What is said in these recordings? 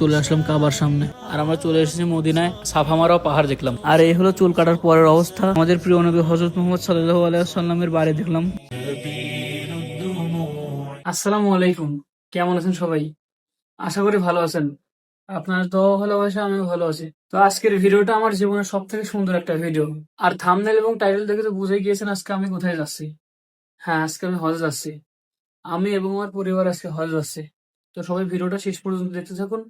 চলে আসলাম কাবার সামনে। আর আমরা চলে এসেছি মদিনায় সাফা মারাও পাহাড় দেখলাম। আর এই হলো চুল কাটার পরের অবস্থা। আমাদের প্রিয় নবী হজরত মোহাম্মদ সাল্লাহ আলাইসাল্লামের বাড়ি দেখলাম। আসসালামু আলাইকুম। কেমন আছেন সবাই? আশা করি ভালো আছেন। আপনার তো ভালোবাসা, আমিও ভালো আছি। তো আজকের ভিডিওটা আমার জীবনের সব থেকে সুন্দর একটা ভিডিও। আর থামনেল এবং টাইটেল দেখে তো বুঝে গিয়েছেন আজকে আমি কোথায় যাচ্ছি। হ্যাঁ আজকে আমি হজে যাচ্ছি। আমি এবং আমার পরিবার আজকে হজে যাচ্ছি। তো সবাই ভিডিওটা শেষ পর্যন্ত দেখতে থাকুন।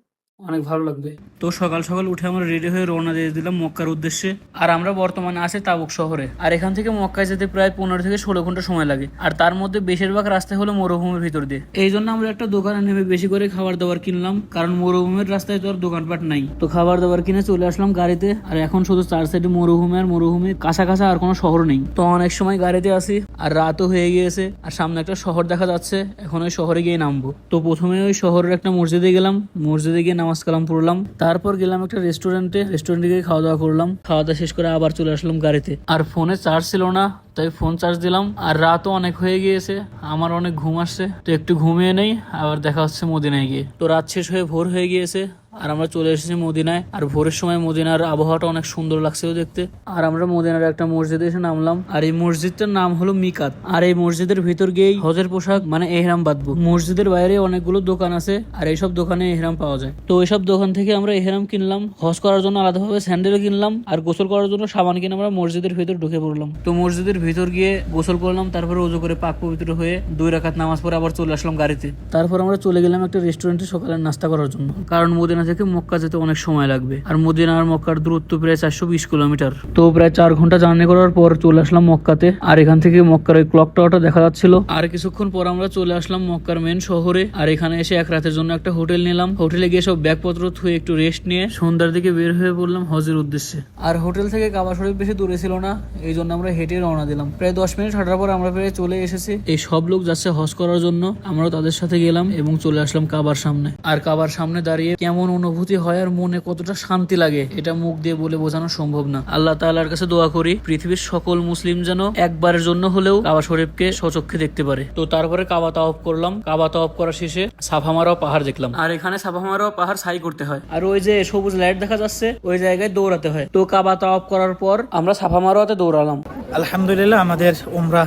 অনেক ভালো লাগবে। তো সকাল সকাল উঠে আমরা রেডি হয়ে রওনা দিয়ে দিলাম মক্কার উদ্দেশ্যে। আর আমরা বর্তমানে আছি তাবুক শহরে। আর এখান থেকে মক্কায় যেতে প্রায় পনেরো থেকে ষোলো ঘণ্টা সময় লাগে। আর তার মধ্যে বেশিরভাগ রাস্তা হলো মরুভূমির ভিতর দিয়ে। এই জন্য আমরা একটা দোকানে নেমে বেশি করে খাবার দাবার কিনলাম। কারণ মরুভূমির রাস্তায় তো আর দোকানপাট নাই। তো খাবার দাবার কিনে চলে আসলাম গাড়িতে। আর এখন শুধু চার সাইডে মরুভূমি আর মরুভূমির কাছা কাছা আর কোনো শহর নেই। তো অনেক সময় গাড়িতে আসি। আর রাতও হয়ে গিয়েছে। আর সামনে একটা শহর দেখা যাচ্ছে। এখন ওই শহরে গিয়ে নামবো। তো প্রথমে ওই শহরের একটা মসজিদে গেলাম। মসজিদে গিয়ে নামাজ কালাম পড়লাম। তারপর গেলাম একটা রেস্টুরেন্টে রেস্টুরেন্টে গিয়ে খাওয়া দাওয়া করলাম। খাওয়া দাওয়া শেষ করে আবার চলে আসলাম গাড়িতে। আর ফোনে চার্জ ছিল না, তাই ফোন চার্জ দিলাম। আর রাতও অনেক হয়ে গিয়েছে, আমার অনেক ঘুম আসছে। তো একটু ঘুমিয়ে নেই, আবার দেখা হচ্ছে মদিনায় গিয়ে। তো রাত শেষ হয়ে ভোর হয়ে গিয়েছে আর আমরা চলে এসেছি মদিনায়। আর ভোরের সময় মদিনার আবহাওয়াটা অনেক সুন্দর লাগছিল দেখতে। আর আমরা মদিনার একটা মসজিদে এসে নামলাম। আর এই মসজিদটার নাম হলো মিকাত। আর এই মসজিদের ভিতর গিয়েই হজের পোশাক মানে এহরাম বাঁধবো। মসজিদের বাইরে অনেকগুলো দোকান আছে, আর এইসব দোকানে এহরাম পাওয়া যায়। তো এইসব দোকান থেকে আমরা এহরাম কিনলাম। হজ করার জন্য আলাদাভাবে স্যান্ডেল কিনলাম। আর গোসল করার জন্য সাবান কিনে আমরা মসজিদের ভিতর ঢুকে পড়লাম। তো মসজিদের ভিতর গিয়ে গোসল করলাম, তারপরে উজু করে পাক পবিত্র হয়ে দুই রাকাত নামাজ পরে আবার চলে আসলাম গাড়িতে। তারপর আমরা চলে গেলাম একটা রেস্টুরেন্টে সকালের নাস্তা করার জন্য। কারণ মদিনা থেকে মক্কা যেতে অনেক সময় লাগবে। আর মদিনা আর মক্কার দূরত্ব প্রায় চারশো বিশ কিলোমিটার। তো প্রায় চার ঘণ্টা জার্নি করার পর চলে আসলাম মক্কাতে। আর এখান থেকে মক্কার ওই ক্লক টাওয়ারটা দেখা যাচ্ছিল। আর কিছুক্ষণ পর আমরা চলে আসলাম মক্কার মেন শহরে। আর এখানে এসে এক রাতের জন্য একটা হোটেল নিলাম। হোটেলে গিয়ে সব ব্যাগপত্র থুয়ে একটু রেস্ট নিয়ে সন্ধ্যার দিকে বের হয়ে পড়লাম হজের উদ্দেশ্যে। আর হোটেল থেকে কাবা শরীফ বেশি দূরে ছিল না, এই জন্য আমরা হেঁটে রওনা দিলাম। প্রায় দশ মিনিট হাঁটার পর আমরা প্রায় চলে এসেছি। এই সব লোক যাচ্ছে হজ করার জন্য। আমরাও তাদের সাথে গেলাম এবং চলে আসলাম কাবার সামনে। আর কাবার সামনে দাঁড়িয়ে কেমন অনুভূতি হয় আর মনে কতটা শান্তি লাগে এটা মুখ দিয়ে বলে বোঝানো সম্ভব না। আল্লাহ তাআলার কাছে দোয়া করি পৃথিবীর সকল মুসলিম যেন একবারের জন্য হলেও কাবা শরীফকে সচক্ষে দেখতে পারে। তো তারপরে কাবা তাওয়াফ করলাম। কাবা তাওয়াফ করা শেষে সাফা মারাও পাহাড় দেখলাম। আর এখানে সাফা মারাও পাহাড় সাই করতে হয়। আর ওই যে সবুজ লাইট দেখা যাচ্ছে ওই জায়গায় দৌড়াতে হয়। তো কাবা তাওয়াফ করার পর আমরা সাফা মারাওয়াতে দৌড়ালাম। আলহামদুলিল্লাহ আমাদের উমরা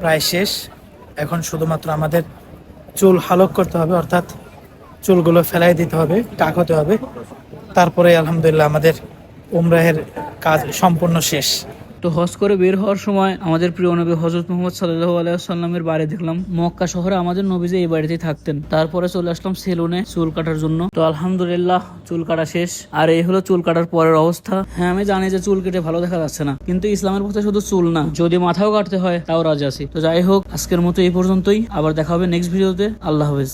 প্রায় শেষ। এখন শুধুমাত্র আমাদের চুল হালক করতে হবে অর্থাৎ চুলগুলো ফেলাই দিতে হবে টাক হতে হবে। তারপরে আলহামদুলিল্লাহ আমাদের উমরাহের কাজ সম্পূর্ণ শেষ। তো হজ করে বের হওয়ার সময় আমাদের প্রিয় নবী হজরত মোহাম্মদ সাল্লাহ আলাইসাল্লামের বাড়ি দেখলাম। মক্কা শহরে আমাদের নবী যে এই বাড়িতেই থাকতেন। তারপরে চলে আসলাম সেলুনে চুল কাটার জন্য। তো আলহামদুলিল্লাহ চুল কাটা শেষ। আর এই হলো চুল কাটার পরের অবস্থা। হ্যাঁ আমি জানি যে চুল কেটে ভালো দেখা যাচ্ছে না। কিন্তু ইসলামের পথে শুধু চুল না, যদি মাথাও কাটতে হয়, তাও রাজি আছি। তো যাই হোক, আজকের মতো এই পর্যন্তই। আবার দেখা হবে নেক্সট ভিডিওতে আল্লাহ হাফেজ।